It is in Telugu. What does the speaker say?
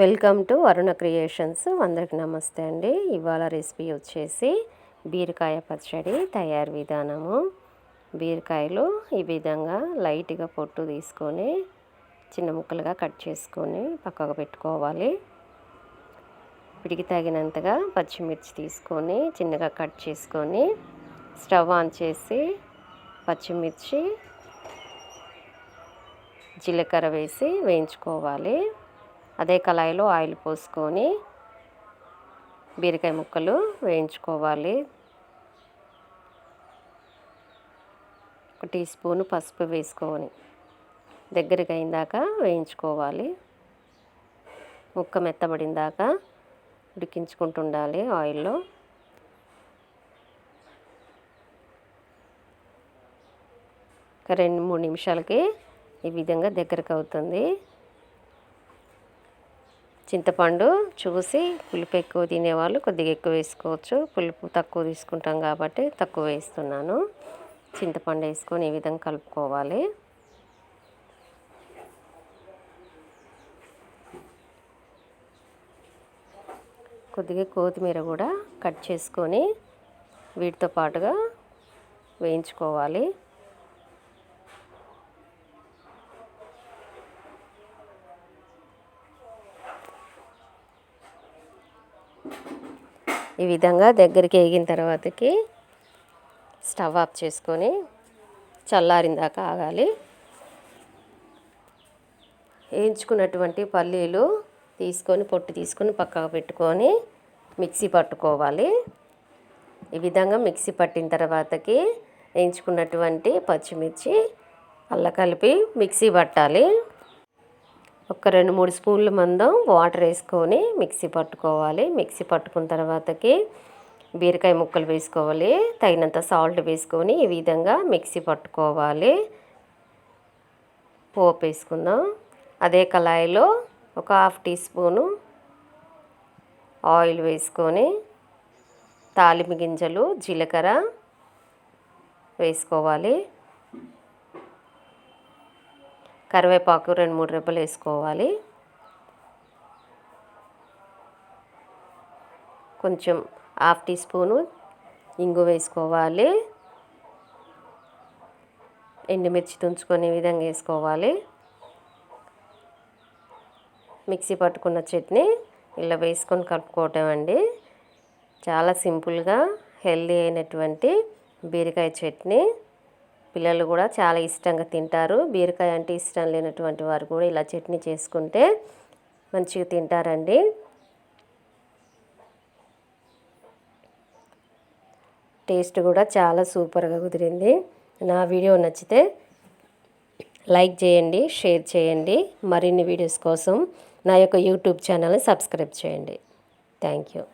Welcome to Aruna creations. అందరికి నమస్తే అండి. ఇవాళ రెసిపీ వచ్చేసి బీరకాయ పచ్చడి తయారు విధానము. బీరకాయలు ఈ విధంగా లైట్గా పొట్టు తీసుకొని చిన్న ముక్కలుగా కట్ చేసుకొని పక్కకు పెట్టుకోవాలి. పిడికి తగినంతగా పచ్చిమిర్చి తీసుకొని చిన్నగా కట్ చేసుకొని స్టవ్ ఆన్ చేసి పచ్చిమిర్చి జీలకర్ర వేసి వేయించుకోవాలి. అదే కళాయిలో ఆయిల్ పోసుకొని బీరకాయ ముక్కలు వేయించుకోవాలి. ఒక టీ స్పూన్ పసుపు వేసుకొని దగ్గరికి అయిందాక వేయించుకోవాలి. ముక్క మెత్తబడిందాక ఉడికించుకుంటుండాలి ఆయిల్లో. ఒక రెండు మూడు నిమిషాలకి ఈ విధంగా దగ్గరకు అవుతుంది. చింతపండు చూసి పులుపు ఎక్కువ తినేవాళ్ళు కొద్దిగా ఎక్కువ వేసుకోవచ్చు. పులుపు తక్కువ తీసుకుంటాం కాబట్టి తక్కువ వేస్తున్నాను. చింతపండు వేసుకొని ఈ విధంగా కలుపుకోవాలి. కొద్దిగా కొత్తిమీర కూడా కట్ చేసుకొని వీటితో పాటుగా వేయించుకోవాలి. ఈ విధంగా దగ్గరికి వేగిన తర్వాతకి స్టవ్ ఆఫ్ చేసుకొని చల్లారిందాక ఆగాలి. వేయించుకున్నటువంటి పల్లీలు తీసుకొని పొట్టు తీసుకొని పక్కకు పెట్టుకొని మిక్సీ పట్టుకోవాలి. ఈ విధంగా మిక్సీ పట్టిన తర్వాతకి వేయించుకున్నటువంటి పచ్చిమిర్చి అల్ల కలిపి మిక్సీ పట్టాలి. ఒక రెండు మూడు స్పూన్ల మందం వాటర్ వేసుకొని మిక్సీ పట్టుకోవాలి. మిక్సీ పట్టుకున్న తర్వాతకి బీరకాయ ముక్కలు వేసుకోవాలి. తగినంత సాల్ట్ వేసుకొని ఈ విధంగా మిక్సీ పట్టుకోవాలి. పోపు వేసుకుందాం. అదే కళాయిలో ఒక హాఫ్ టీ స్పూను ఆయిల్ వేసుకొని తాలింపు గింజలు జీలకర్ర వేసుకోవాలి. కరివేపాకు రెండు మూడు రెబ్బలు వేసుకోవాలి. కొంచెం హాఫ్ టీ స్పూను ఇంగు వేసుకోవాలి. ఎండుమిర్చి తుంచుకొని విధంగా వేసుకోవాలి. మిక్సీ పట్టుకున్న చట్నీ ఇలా వేసుకొని కలుపుకోవటం అండి. చాలా సింపుల్గా హెల్దీ అయినటువంటి బీరకాయ చట్నీ. పిల్లలు కూడా చాలా ఇష్టంగా తింటారు. బీరకాయ అంటే ఇష్టం లేనటువంటి వారు కూడా ఇలా చట్నీ చేసుకుంటే మంచిగా తింటారండి. టేస్ట్ కూడా చాలా సూపర్గా కుదిరింది. నా వీడియో నచ్చితే లైక్ చేయండి షేర్ చేయండి. మరిన్ని వీడియోస్ కోసం నా యొక్క యూట్యూబ్ ఛానల్ని సబ్స్క్రైబ్ చేయండి. Thank you.